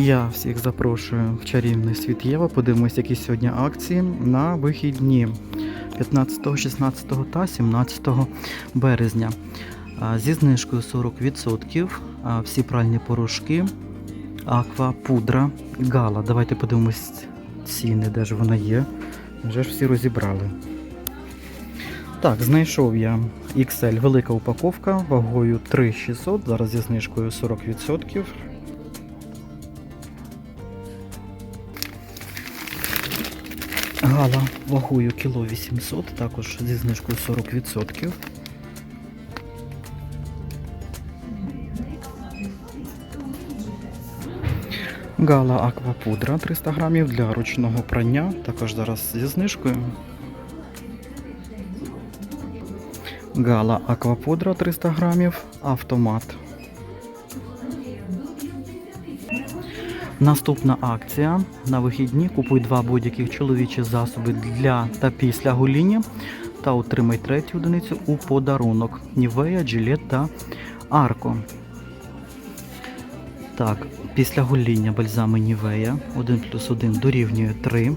Я всіх запрошую в чарівний світ Єва. Подивимось, які сьогодні акції на вихідні 15, 16 та 17 березня. Зі знижкою 40% всі пральні порошки, аква, пудра, гала. Давайте подивимось ціни, де ж вона є. Вже ж всі розібрали. Так, знайшов я XL велика упаковка вагою 3600, зараз зі знижкою 40%. Гала вагою кіло 800, також зі знижкою 40%. Гала аквапудра 300 грамів для ручного прання, також зараз зі знижкою. Гала аквапудра 300 грамів, автомат. Наступна акція на вихідні. Купуй два будь-яких чоловічі засоби для та після гоління та отримай третю одиницю у подарунок. Нівея, Джилет та Арко. Так, після гоління бальзами Нівея 1 плюс 1 дорівнює 3.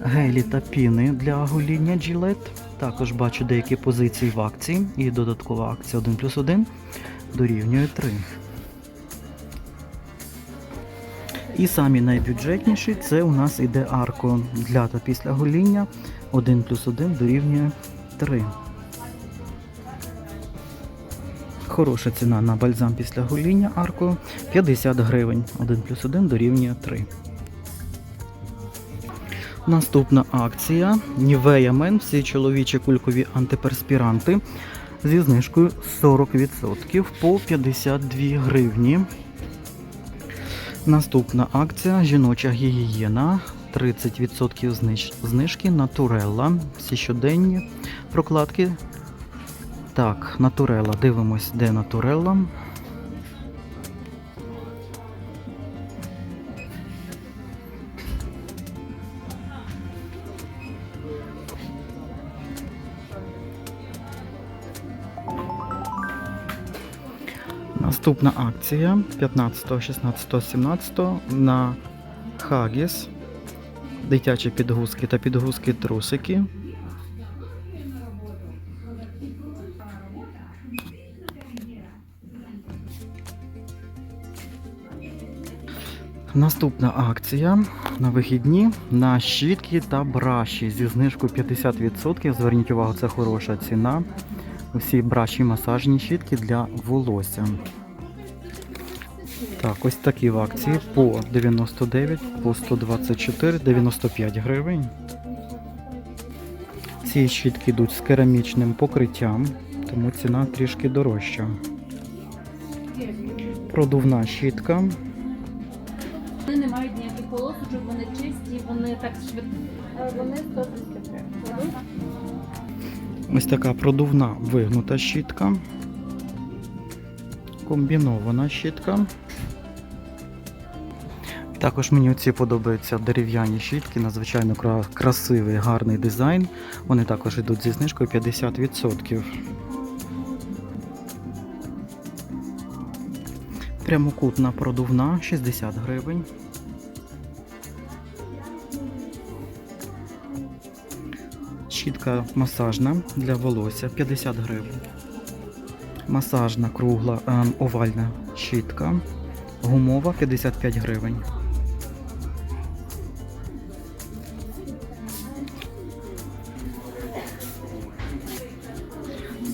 Гелі та піни для гоління Gillette. Також бачу деякі позиції в акції. І додаткова акція 1 плюс 1 дорівнює 3. І самі найбюджетніші це у нас іде арко для та після гоління 1 плюс 1 дорівнює 3. Хороша ціна на бальзам після гоління арко 50 гривень. 1 плюс 1 дорівнює 3. Наступна акція Nivea Men, всі чоловічі кулькові антиперспіранти зі знижкою 40% по 52 гривні. Наступна акція жіноча гігієна. 30% зниж- знижки Натурелла. Всі щоденні прокладки. Так, Натурелла. Дивимось, де Натурелла. Наступна акція 15, 16, 17 на Хагіс. Дитячі підгузки та підгузки трусики. Наступна акція на вихідні на щітки та браші зі знижкою 50%. Зверніть увагу, це хороша ціна. Усі браші масажні щітки для волосся. Так, ось такі в акції по 99, по 124, 95 гривень. Ці щітки йдуть з керамічним покриттям, тому ціна трішки дорожча. Продувна щітка Вони не мають ніяких полосочок, вони чисті, вони так швидко. Вони 133. Ось така продувна вигнута щітка. Комбінована щітка. Також мені ці подобаються дерев'яні щітки, надзвичайно красивий, гарний дизайн. Вони також йдуть зі знижкою 50%. Прямокутна продувна 60 гривень. Щітка масажна для волосся 50 гривень. Масажна кругла ем, овальна щітка. Гумова 55 гривень.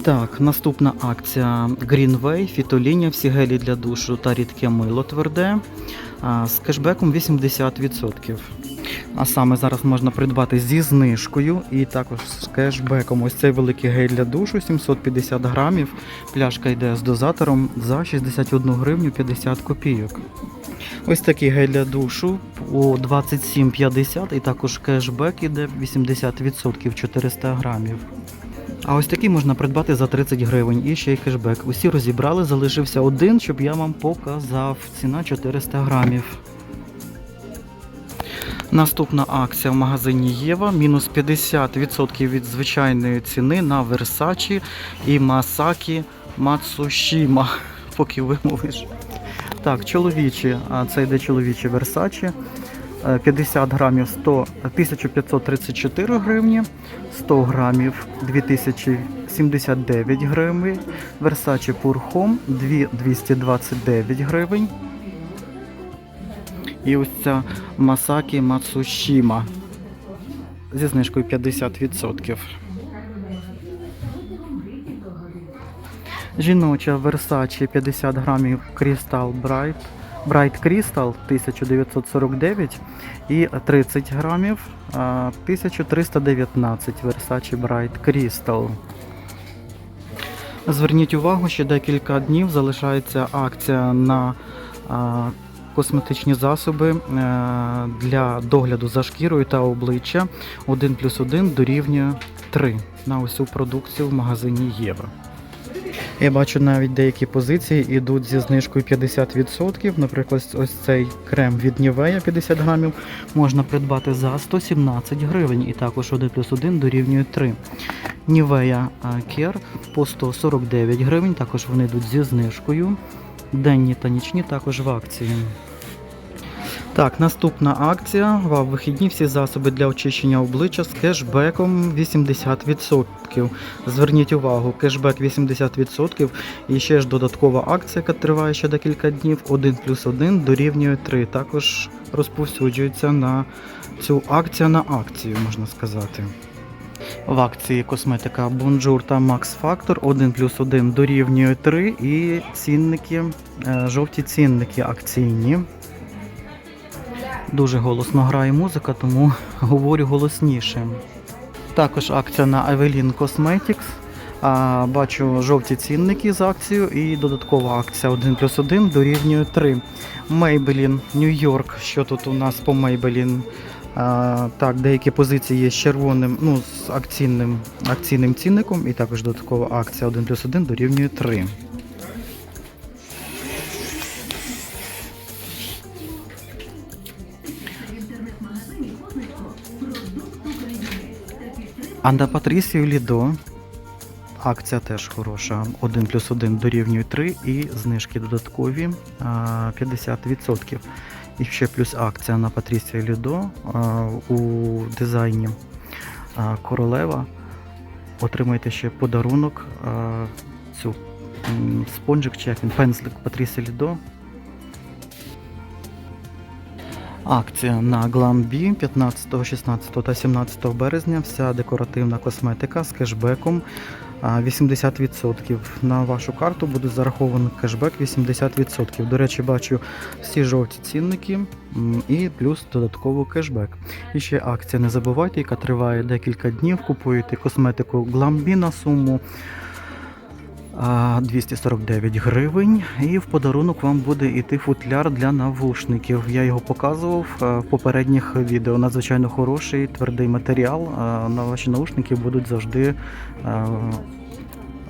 Так, наступна акція Greenway, фітолінія, всі гелі для душу та рідке мило тверде з кешбеком 80%. А саме зараз можна придбати зі знижкою і також з кешбеком. Ось цей великий гель для душу 750 грамів. Пляшка йде з дозатором за 61 гривню 50 копійок. Ось такий гель для душу по 27,50 і також кешбек іде 80% 400 грамів. А ось такий можна придбати за 30 гривень і ще й кешбек. Усі розібрали, залишився один, щоб я вам показав. Ціна 400 грамів. Наступна акція в магазині Єва. Мінус 50% від звичайної ціни на Versace і Масакі Мацушіма. поки вимовиш. Так, чоловічі, це йде чоловічі. Е, 50 грамів 100, 1534 гривні, 100 грамів 2079 гривень, Versace Pure Home 2229 гривень. І ось ця Масакі Мацушіма зі знижкою 50%. Жіноча Versace 50 грамів Crystal Bright. Bright Crystal 1949 і 30 грамів 1319 Versace Bright Crystal. Зверніть увагу, що декілька днів залишається акція на косметичні засоби е, для догляду за шкірою та обличчя 1 плюс 1 дорівнює 3 на усю продукцію в магазині Єва. Я бачу навіть деякі позиції йдуть зі знижкою 50%. Наприклад, ось цей крем від Нівея 50 грамів можна придбати за 117 гривень і також 1 плюс 1 дорівнює 3. Нівея Кер по 149 гривень, також вони йдуть зі знижкою. Денні та нічні також в акції. Так, наступна акція. В вихідні всі засоби для очищення обличчя з кешбеком 80%. Зверніть увагу, кешбек 80% і ще ж додаткова акція, яка триває ще декілька днів. 1 плюс 1 дорівнює 3. Також розповсюджується на цю акцію на акцію, можна сказати. В акції косметика Bonjour та Max Factor 1 плюс 1 дорівнює 3 і цінники, е, жовті цінники акційні. Дуже голосно грає музика, тому говорю голосніше. Також акція на Evelyn Cosmetics. Бачу жовті цінники з акцією і додаткова акція 1 плюс 1 дорівнює 3. Maybelline York. Що тут у нас по Maybelline? А, так, деякі позиції є з червоним, ну, з акційним, акційним цінником, і також додаткова акція 1 плюс 1 дорівнює 3. А на Патрісію Лідо акція теж хороша. 1 плюс 1 дорівнює 3 і знижки додаткові 50%. І ще плюс акція на Патрісію Лідо а, у дизайні королева. Отримайте ще подарунок цю спонжик чи як він, пензлик Патрісія Лідо Акція на Glam.B 15, 16 та 17 березня. Вся декоративна косметика з кешбеком 80%. На вашу карту буде зарахований кешбек 80%. До речі, бачу всі жовті цінники і плюс додатково кешбек. І ще акція, не забувайте, яка триває декілька днів. Купуєте косметику Гламбі на суму. А, 249 гривень, і в подарунок вам буде йти футляр для навушників. Я його показував е, в попередніх відео. Надзвичайно хороший твердий матеріал. е, На ваші наушники будуть завжди е,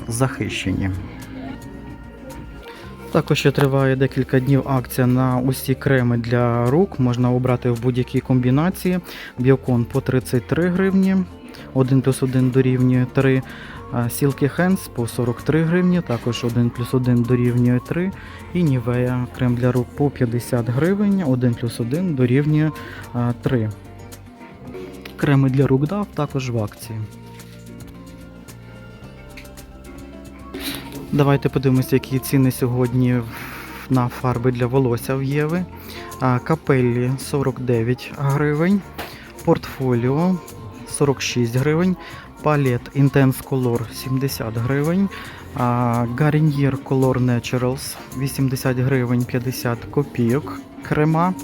захищені. Також ще триває декілька днів акція на усі креми для рук. Можна обрати в будь-якій комбінації. Біокон по 33 гривні, 1 плюс 1 дорівнює 3. А Silky Hands по 43 гривні, також 1 плюс 1 дорівнює 3. І Nivea крем для рук по 50 гривень, 1 плюс 1 дорівнює 3. Креми для рук дав також в акції. Давайте подивимося, які ціни сьогодні на фарби для волосся в Єви. Капеллі 49 гривень, портфоліо 46 гривень, палет Intense Color 70 гривень, Garnier Color Naturals 80 гривень 50 копійок крема.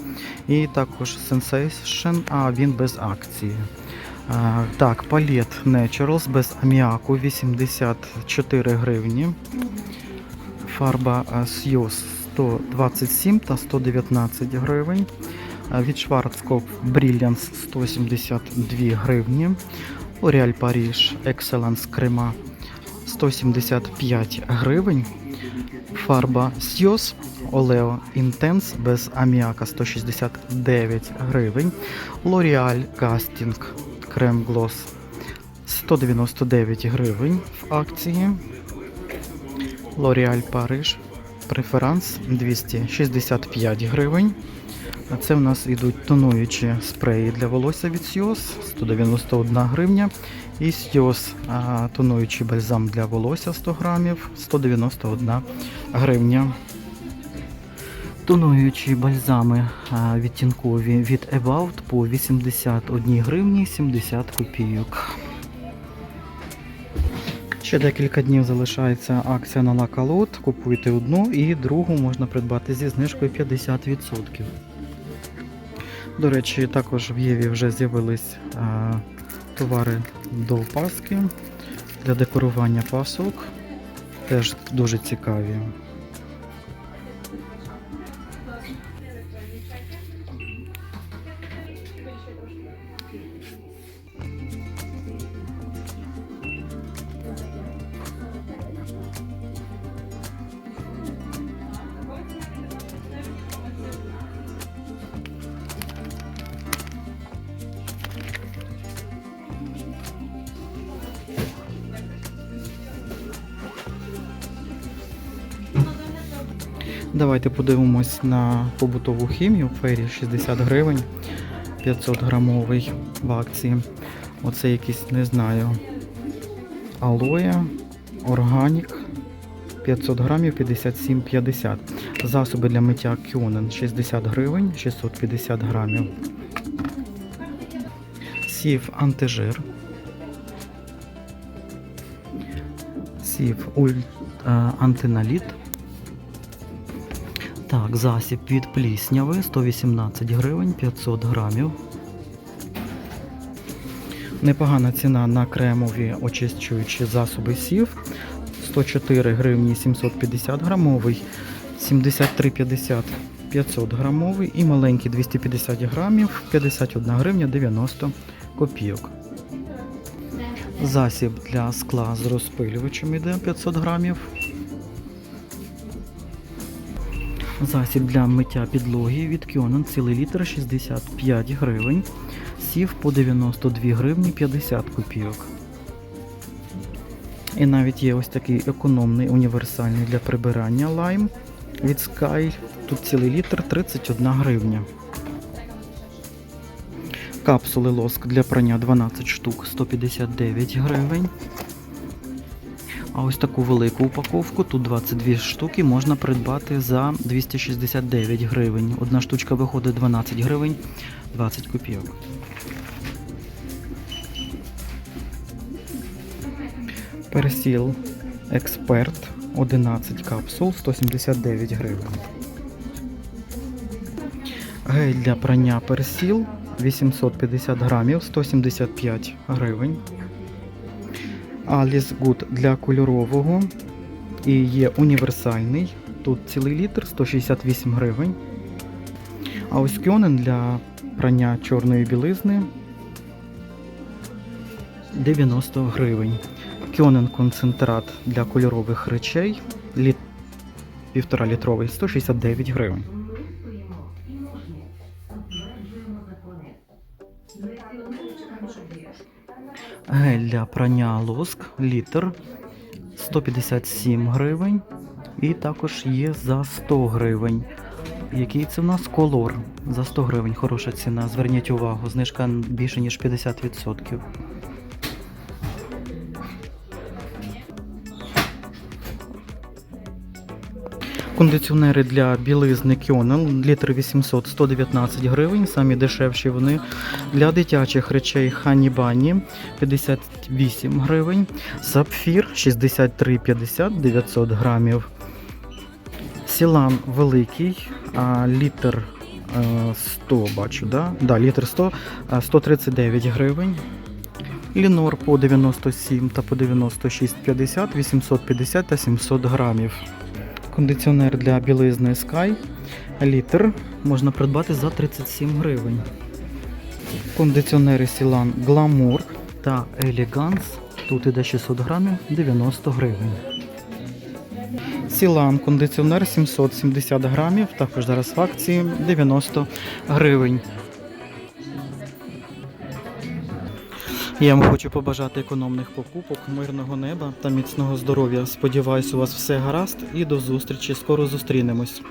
І також Sensation, а він без акції. Так, палет Naturals без аміаку 84 гривні. Фарба Сьюз 127 та 119 гривень. А, Від Schwarzkopf Brilliance 172 гривні. L'Oréal Paris Excellence крема 175 гривень. Фарба Сьюз Oleo Intense без аміака 169 гривень. L'Oreal Casting Крем Gloss 199 гривень в акції. L'Oreal Paris преферанс 265 гривень. А це в нас йдуть тонуючі спреї для волосся від Сіос 191 гривня. І Сіос тонуючий бальзам для волосся 100 грамів 191 гривня. Тонуючі бальзами відтінкові від About по 81 гривні 70 копійок. Ще декілька днів залишається акція на лакалот. Купуйте одну і другу можна придбати зі знижкою 50%. До речі, також в Єві вже з'явились товари до Паски для декорування пасок. Теж дуже цікаві. Давайте подивимось на побутову хімію. Фері 60 гривень, 500 грамовий в акції. Оце якийсь, не знаю, алоє, органік, 500 грамів, 57,50. Засоби для миття Кюнен 60 гривень, 650 грамів. Сів антижир. Сів уль... е, антиналіт. Так, засіб від плісняви 118 гривень 500 грамів. Непогана ціна на кремові очищуючі засоби сів. 104 гривні 750 грамовий, 73,50 500 грамовий і маленький 250 грамів 51 гривня 90 копійок. Засіб для скла з розпилювачем іде 500 грамів. Засіб для миття підлоги від Кьонен цілий літр 65 гривень. Сів по 92 гривні 50 копійок. І навіть є ось такий економний універсальний для прибирання лайм від Sky. Тут цілий літр 31 гривня. Капсули лоск для прання 12 штук 159 гривень. А ось таку велику упаковку, тут 22 штуки, можна придбати за 269 гривень. Одна штучка виходить 12 гривень 20 копійок. Персіл Експерт 11 капсул 179 гривень. Гель для прання персіл 850 грамів 175 гривень. Alice Good для кольорового і є універсальний. Тут цілий літр 168 гривень. А ось кьонен для прання чорної білизни 90 гривень. Кьонен концентрат для кольорових речей літ... 1,5 літровий 169 гривень. Гель для прання лоск літр 157 гривень. І також є за 100 гривень. Який це в нас колор? За 100 гривень. Хороша ціна. Зверніть увагу, знижка більше ніж 50%. Кондиціонери для білизни Кьонел, літр 800 119 гривень, самі дешевші вони. Для дитячих речей Хані Бані 58 гривень. Сапфір 63,50 900 грамів. Сілан великий, а, літр е, 100 бачу, да? Да, літр 100 139 гривень. Лінор по 97 та по 96,50, 850 та 700 грамів. Кондиціонер для білизни Sky літр можна придбати за 37 гривень. Кондиціонери Сілан Glamour та Elegance. Тут іде 600 грамів 90 гривень. Сілан кондиціонер 770 грамів, також зараз в акції 90 гривень. Я вам хочу побажати економних покупок, мирного неба та міцного здоров'я. Сподіваюсь, у вас все гаразд і до зустрічі. Скоро зустрінемось.